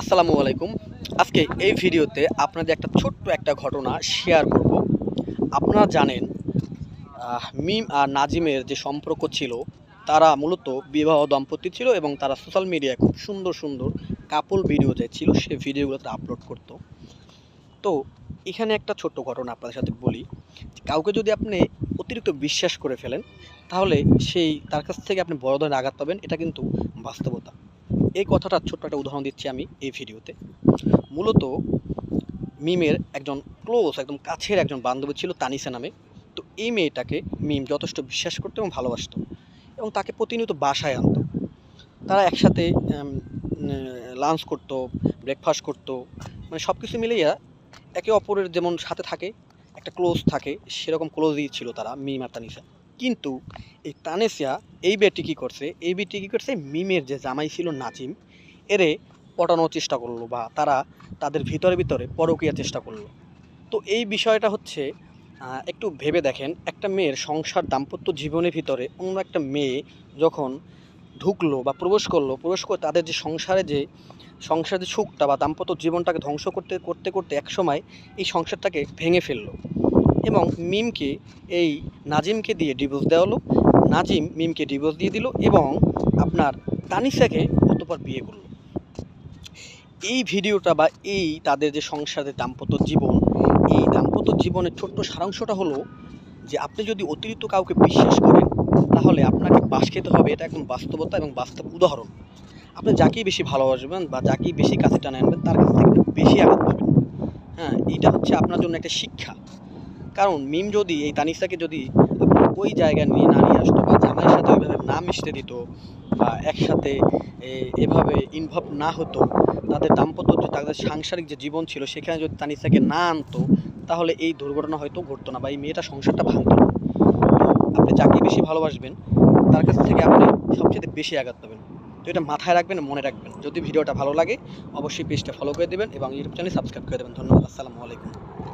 আসসালামু আলাইকুম। আজকে এই ভিডিওতে আপনাদের একটা ছোট্ট একটা ঘটনা শেয়ার করব। আপনারা জানেন মিম আর নাজিমের যে সম্পর্ক ছিল, তারা মূলত বিবাহ দম্পতি ছিল এবং তারা সোশ্যাল মিডিয়ায় খুব সুন্দর সুন্দর কাপল ভিডিও যে ছিল সেই ভিডিওগুলো তারা আপলোড করতো। তো, এখানে একটা ছোট্ট ঘটনা আপনাদের সাথে বলি। কাউকে যদি আপনি অতিরিক্ত বিশ্বাস করে ফেলেন, তাহলে সেই, তার কাছ থেকে আপনি বড় ধরনের আঘাত পাবেন, এটা কিন্তু বাস্তবতা। এই কথাটা ছোট্ট একটা উদাহরণ দিচ্ছি আমি এই ভিডিওতে। মূলত মিমের একজন ক্লোজ একদম কাছের একজন বান্ধবী ছিল তানিসা নামে। তো এই মেয়েটাকে মিম যথেষ্ট বিশ্বাস করতো এবং ভালোবাসত এবং তাকে প্রতিনিয়ত বাসায় আনতো। তারা একসাথে লাঞ্চ করতো ব্রেকফাস্ট করতো মানে সব কিছু মিলিয়ে একে অপরের যেমন সাথে থাকে, একটা ক্লোজ থাকে, সেরকম ক্লোজই ছিল তারা, মিম আর তানিসা। কিন্তু এই তানেসিয়া এই বেটি কী করছে? এই বেটি কী করছে? মিমের যে জামাই ছিল নাজিম, এরে পটানোর চেষ্টা করল বা তারা তাদের ভিতরে ভিতরে পরকীয়ার চেষ্টা করল। তো এই বিষয়টা হচ্ছে একটু ভেবে দেখেন, একটা মেয়ের সংসার দাম্পত্য জীবনের ভিতরে অন্য একটা মেয়ে যখন ঢুকলো বা প্রবেশ করল, প্রবেশ করে তাদের যে সংসারে যে, সংসারের যে সুখটা বা দাম্পত্য জীবনটাকে ধ্বংস করতে করতে করতে একসময় এই সংসারটাকে ভেঙে ফেলল। এবং মিমকে এই নাজিমকে দিয়ে ডিভোর্স দেওয়া হলো। নাজিম মিমকে ডিভোর্স দিয়ে দিল এবং আপনার তানিসাকে অতপর বিয়ে করল। এই ভিডিওটা বা এই তাদের যে সংসারের দাম্পত্য জীবন, এই দাম্পত্য জীবনের ছোট্ট সারাংশটা হলো যে আপনি যদি অতিরিক্ত কাউকে বিশ্বাস করেন, তাহলে আপনাকে বাস খেতে হবে। এটা একদম বাস্তবতা এবং বাস্তব উদাহরণ। আপনি যাকেই বেশি ভালোবাসবেন বা যাকেই বেশি কাছে টানে আনবেন, তার কাছ থেকে একটু বেশি আঘাত পাবেন। হ্যাঁ এটা হচ্ছে আপনার জন্য একটা শিক্ষা। কারণ মিম যদি, এই তানিসাকে যদি ওই জায়গায় নিয়ে না নিয়ে আসতো বা জামাইয়ের সাথে ওইভাবে না মিশতে দিত বা একসাথে এভাবে ইনভলভ না হতো, তাদের দাম্পত্য যে তাদের সাংসারিক যে জীবন ছিল, সেখানে যদি তানিসাকে না আনতো, তাহলে এই দুর্ঘটনা হয়তো ঘটতো না বা এই মেয়েটা সংসারটা ভাঙতো না। আপনি যাকে বেশি ভালোবাসবেন, তার কাছ থেকে আপনি সবচেয়ে বেশি আঘাত পাবেন। তো এটা মাথায় রাখবেন, মনে রাখবেন। যদি ভিডিওটা ভালো লাগে, অবশ্যই পেজটা ফলো করে দেবেন এবং ইউটিউব চ্যানেল সাবস্ক্রাইব করে দেবেন। ধন্যবাদ, আসসালামু আলাইকুম।